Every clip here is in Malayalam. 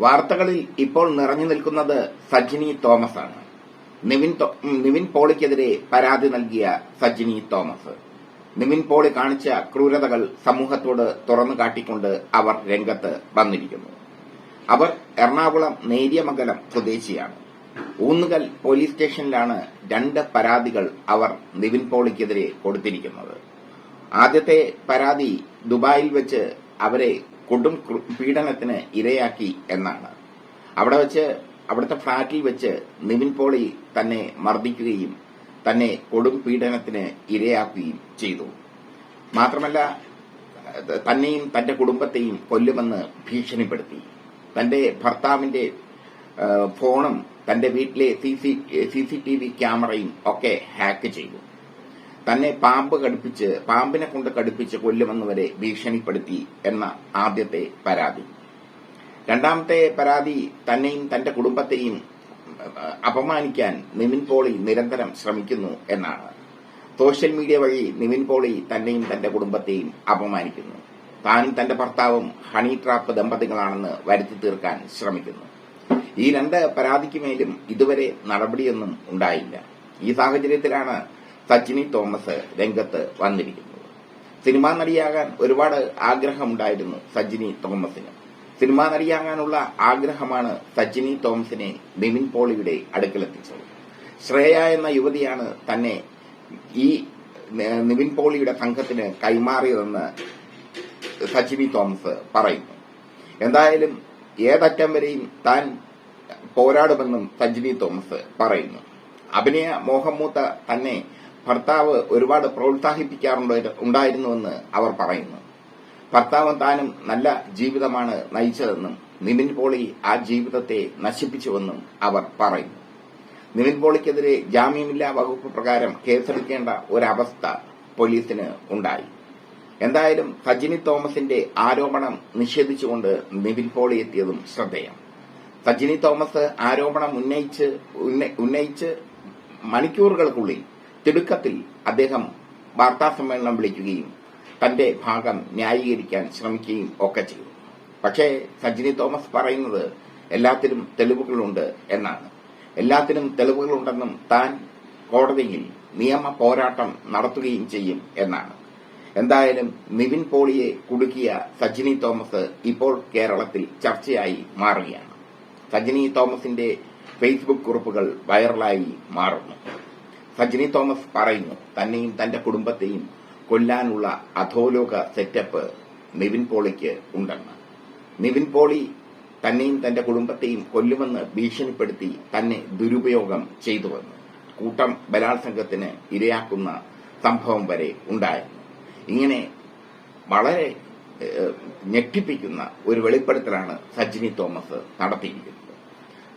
വാർത്തകളിൽ ഇപ്പോൾ നിറഞ്ഞു നിൽക്കുന്നത് സജിനി തോമസ് ആണ് നിവിൻ നിവിൻ പോളിക്കെതിരെ പരാതി നൽകിയ സജിനി തോമസ്. നിവിൻ പോളി കാണിച്ച ക്രൂരതകൾ സമൂഹത്തോട് തുറന്നു കാട്ടിക്കൊണ്ട് അവർ രംഗത്ത് വന്നിരിക്കുന്നു. അവർ എറണാകുളം നേര്യമംഗലം സ്വദേശിയാണ്. ഊന്നുകൽ പോലീസ് സ്റ്റേഷനിലാണ് രണ്ട് പരാതികൾ അവർ നിവിൻ പോളിക്കെതിരെ കൊടുത്തിരിക്കുന്നത്. ആദ്യത്തെ പരാതി ദുബായിൽ വെച്ച് അവരെ കൊടും പീഡനത്തിന് ഇരയാക്കി എന്നാണ്. അവിടെ വെച്ച് അവിടുത്തെ ഫ്ളാറ്റിൽ വെച്ച് നിവിൻ പോളി തന്നെ മർദ്ദിക്കുകയും തന്നെ കൊടും പീഡനത്തിന് ഇരയാക്കുകയും ചെയ്തു. മാത്രമല്ല തന്നെയും തന്റെ കുടുംബത്തെയും കൊല്ലുമെന്ന് ഭീഷണിപ്പെടുത്തി. തന്റെ ഭർത്താവിന്റെ ഫോണും തന്റെ വീട്ടിലെ സി സി ടി വി ക്യാമറയും ഒക്കെ ഹാക്ക് ചെയ്തു. തന്നെ പാമ്പ് കടുപ്പിച്ച് പാമ്പിനെ കൊണ്ട് കടുപ്പിച്ച് കൊല്ലുമെന്ന് വരെ ഭീഷണിപ്പെടുത്തി എന്ന ആദ്യത്തെ പരാതി. രണ്ടാമത്തെ പരാതി തന്നെയും തന്റെ കുടുംബത്തെയും അപമാനിക്കാൻ നിവിൻ പോളി നിരന്തരം ശ്രമിക്കുന്നു എന്നാണ്. സോഷ്യൽ മീഡിയ വഴി നിവിൻ പോളി തന്നെയും തന്റെ കുടുംബത്തെയും അപമാനിക്കുന്നു. താനും തന്റെ ഭർത്താവും ഹണി ട്രാപ്പ് ദമ്പതികളാണെന്ന് വരുത്തി തീർക്കാൻ ശ്രമിക്കുന്നു. ഈ രണ്ട് പരാതിക്ക് മേലും ഇതുവരെ നടപടിയൊന്നും ഉണ്ടായില്ല. ഈ സാഹചര്യത്തിലാണ് സച്ചിനി തോമസ് രംഗത്ത് വന്നിരിക്കുന്നത് സിനിമാ നടിയാകാൻ ഒരുപാട് ആഗ്രഹമുണ്ടായിരുന്നു സജിനി തോമസിന്. സിനിമാ നടിയാകാനുള്ള ആഗ്രഹമാണ് സജിനി തോമസിനെ നിവിൻ പോളിയുടെ അടുക്കലെത്തിച്ചത്. ശ്രേയ എന്ന യുവതിയാണ് തന്നെ ഈ നിവിൻ പോളിയുടെ സംഘത്തിന് കൈമാറിയതെന്ന് സജിനി തോമസ് പറയുന്നു. എന്തായാലും ഏതറ്റം വരെയും താൻ പോരാടുമെന്നും സജിനി തോമസ് പറയുന്നു. അഭിനയ മോഹമൂത്ത തന്നെ ഭർത്താവ് ഒരുപാട് പ്രോത്സാഹിപ്പിക്കാറുണ്ട് ഉണ്ടായിരുന്നുവെന്ന് അവർ പറയുന്നു. ഭർത്താവ് താനും നല്ല ജീവിതമാണ് നയിച്ചതെന്നും നിവിൻ പോളി ആ ജീവിതത്തെ നശിപ്പിച്ചുവെന്നും അവർ പറയുന്നു. നിവിൻ പോളിക്കെതിരെ ജാമ്യമില്ലാ വകുപ്പ് പ്രകാരം കേസെടുക്കേണ്ട ഒരവസ്ഥ പോലീസിന് ഉണ്ടായി. എന്തായാലും സജിനി തോമസിന്റെ ആരോപണം നിഷേധിച്ചുകൊണ്ട് നിവിൻ പോളി എത്തിയതും ശ്രദ്ധേയം. സജിനി തോമസ് ആരോപണം ഉന്നയിച്ച് ഉന്നയിച്ച് മണിക്കൂറുകൾക്കുള്ളിൽ തിടുക്കത്തിൽ അദ്ദേഹം വാർത്താ സമ്മേളനം വിളിക്കുകയും തന്റെ ഭാഗം ന്യായീകരിക്കാൻ ശ്രമിക്കുകയും ഒക്കെ ചെയ്തു. പക്ഷേ സജിനി തോമസ് പറയുന്നത് എല്ലാത്തിനും തെളിവുകളുണ്ട് എന്നാണ്. എല്ലാത്തിനും തെളിവുകളുണ്ടെന്നും താൻ കോടതിയിൽ നിയമ പോരാട്ടം നടത്തുകയും ചെയ്യും എന്നാണ്. എന്തായാലും നിവിൻ പോളിയെ കുടുക്കിയ സജിനി തോമസ് ഇപ്പോൾ കേരളത്തിൽ ചർച്ചയായി മാറുകയാണ്. സജിനി തോമസിന്റെ ഫേസ്ബുക്ക് കുറിപ്പുകൾ വൈറലായി മാറുന്നു. സജിനി തോമസ് പറയുന്നു തന്നെയും തന്റെ കുടുംബത്തെയും കൊല്ലാനുള്ള അധോലോക സെറ്റപ്പ് നിവിൻ പോളിക്ക് ഉണ്ടെന്ന്. നിവിൻ പോളി തന്നെയും തന്റെ കുടുംബത്തെയും കൊല്ലുമെന്ന് ഭീഷണിപ്പെടുത്തി തന്നെ ദുരുപയോഗം ചെയ്തുവെന്ന്. കൂട്ടം ബലാത്സംഗത്തിന് ഇരയാക്കുന്ന സംഭവം വരെ ഉണ്ടായിരുന്നു. ഇങ്ങനെ വളരെ ഞെട്ടിപ്പിക്കുന്ന ഒരു വെളിപ്പെടുത്തലാണ് സജിനി തോമസ് നടത്തിയിരിക്കുന്നത്.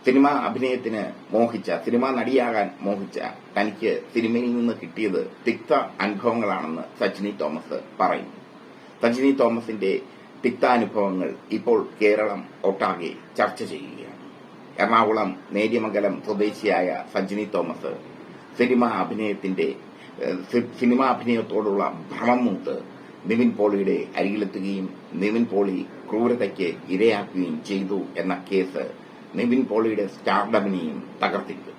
സിനിമാ അഭിനയത്തിന് മോഹിച്ച സിനിമാ നടിയാകാൻ മോഹിച്ച തനിക്ക് സിനിമയിൽ നിന്ന് കിട്ടിയത് തിക്ത അനുഭവങ്ങളാണെന്ന് സജിനി തോമസ് പറയുന്നു. സജിനി തോമസിന്റെ തിക്താനുഭവങ്ങൾ ഇപ്പോൾ കേരളം ഒട്ടാകെ ചർച്ച ചെയ്യുകയാണ്. എറണാകുളം നേര്യമംഗലം സ്വദേശിയായ സജിനി തോമസ് സിനിമാ അഭിനയത്തിന്റെ സിനിമാ അഭിനയത്തോടുള്ള ഭ്രമം മൂത്ത് നിവിൻ പോളിയുടെ അരികിലെത്തുകയും നിവിൻ പോളി ക്രൂരതയ്ക്ക് ഇരയാക്കുകയും ചെയ്തു എന്ന കേസ് നിവിൻ പോളിയുടെ സ്റ്റാർഡമിനെയും തകർത്തിരിക്കുന്നു.